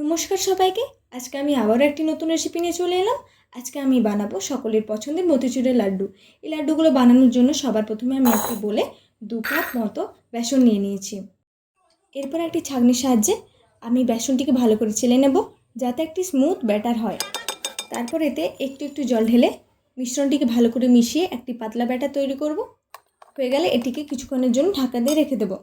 নমস্কার সবাইকে। আজকে আমি আবারও একটি নতুন রেসিপি নিয়ে চলে এলাম। আজকে আমি বানাবো সকলের পছন্দের মতিচুরের লাড্ডু। এই লাড্ডুগুলো বানানোর জন্য সবার প্রথমে আমি একটি বলে দু কাপ মতো বেসন নিয়ে নিয়েছি। এরপর একটি ছাঁকনির সাহায্যে আমি বেসনটিকে ভালো করে চেলে নেব যাতে একটি স্মুথ ব্যাটার হয়। তারপর এতে একটু একটু জল ঢেলে মিশ্রণটিকে ভালো করে মিশিয়ে একটি পাতলা ব্যাটার তৈরি করব। হয়ে গেলে এটিকে কিছুক্ষণের জন্য ঢাকা দিয়ে রেখে দেবো।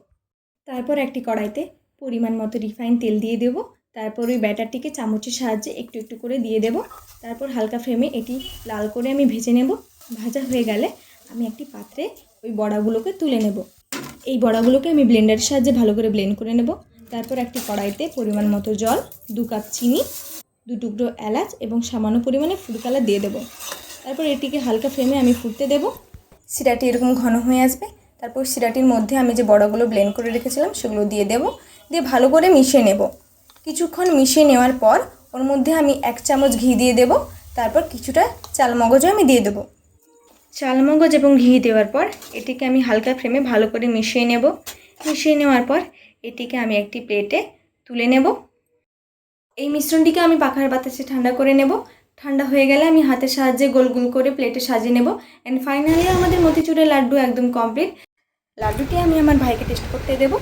তারপর একটি কড়াইতে পরিমাণ মতো রিফাইন তেল দিয়ে দেবো। তারপর ওই ব্যাটারটিকে চামচের সাহায্যে একটু একটু করে দিয়ে দেব। তারপর হালকা ফ্লেমে এটি লাল করে আমি ভেজে নেব। ভাজা হয়ে গেলে আমি একটি পাত্রে ওই বড়াগুলোকে তুলে নেব। এই বড়াগুলোকে আমি ব্লেন্ডারের সাহায্যে ভালো করে ব্লেন্ড করে নেব। তারপর একটি কড়াইতে পরিমাণ মতো জল, দু কাপ চিনি, দু টুকরো এলাচ এবং সামান্য পরিমাণে ফুড কালার দিয়ে দেবো। তারপর এটিকে হালকা ফ্লেমে আমি ফুটতে দেব। সিরাটি এরকম ঘন হয়ে আসবে। তারপর সিরাটির মধ্যে আমি যে বড়াগুলো ব্লেন্ড করে রেখেছিলাম সেগুলো দিয়ে দেব। দিয়ে ভালো করে মিশিয়ে নেব। কিছুক্ষণ মিশিয়ে নেওয়ার পর ওর মধ্যে আমি এক চামচ ঘি দিয়ে দেব, তারপর কিছুটা চাল মগজও আমি দিয়ে দেবো। চাল মগজ এবং ঘি দেওয়ার পর এটিকে আমি হালকা ফ্লেমে ভালো করে মিশিয়ে নেব। মিশিয়ে নেওয়ার পর এটিকে আমি একটি প্লেটে তুলে নেব। এই মিশ্রণটিকে আমি পাখার বাতাসে ঠান্ডা করে নেব। ঠান্ডা হয়ে গেলে আমি হাতের সাহায্যে গোল গোল করে প্লেটে সাজিয়ে নেব। অ্যান্ড ফাইনালি আমাদের মতিচুরের লাড্ডু একদম কমপ্লিট লাড্ডুটি আমি আমার ভাইকে টেস্ট করতে দেব।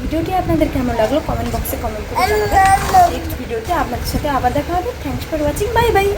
ভিডিওটি আপনাদের কেমন লাগল কমেন্ট বক্সে কমেন্ট করে জানাবেন। নেক্সট ভিডিওতে আপনাদের সাথে আবার দেখা হবে। Thanks for watching bye bye